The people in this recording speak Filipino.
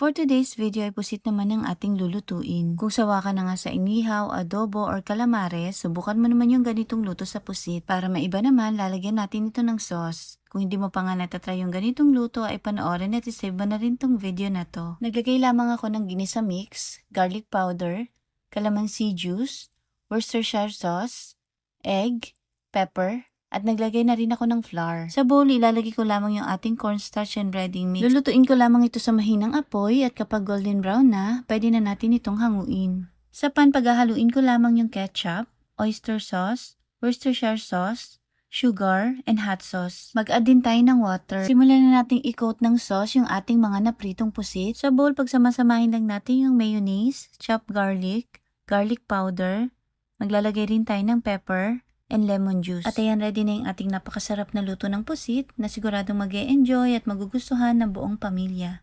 For today's video ay pusit naman ang ating lulutuin. Kung sawa ka na nga sa inihaw, adobo, or calamares, subukan mo naman yung ganitong luto sa pusit. Para maiba naman, lalagyan natin ito ng sauce. Kung hindi mo pa nga natatry yung ganitong luto, ay panoorin at isave mo na rin tong video na to. Naglagay lamang ako ng ginisa mix, garlic powder, calamansi juice, Worcestershire sauce, egg, pepper, at naglagay na rin ako ng flour. Sa bowl, ilalagay ko lamang yung ating cornstarch and breading mix. Lulutuin ko lamang ito sa mahinang apoy at kapag golden brown na, pwede na natin itong hanguin. Sa pan, paghahaluin ko lamang yung ketchup, oyster sauce, Worcestershire sauce, sugar, and hot sauce. Mag-add din tayo ng water. Simulan na nating i-coat ng sauce yung ating mga napritong pusit. Sa bowl, pagsamasamahin lang natin yung mayonnaise, chopped garlic, garlic powder, maglalagay rin tayo ng pepper, and lemon juice. At ayan, ready na yung ating napakasarap na luto ng pusit na siguradong mag enjoy at magugustuhan ng buong pamilya.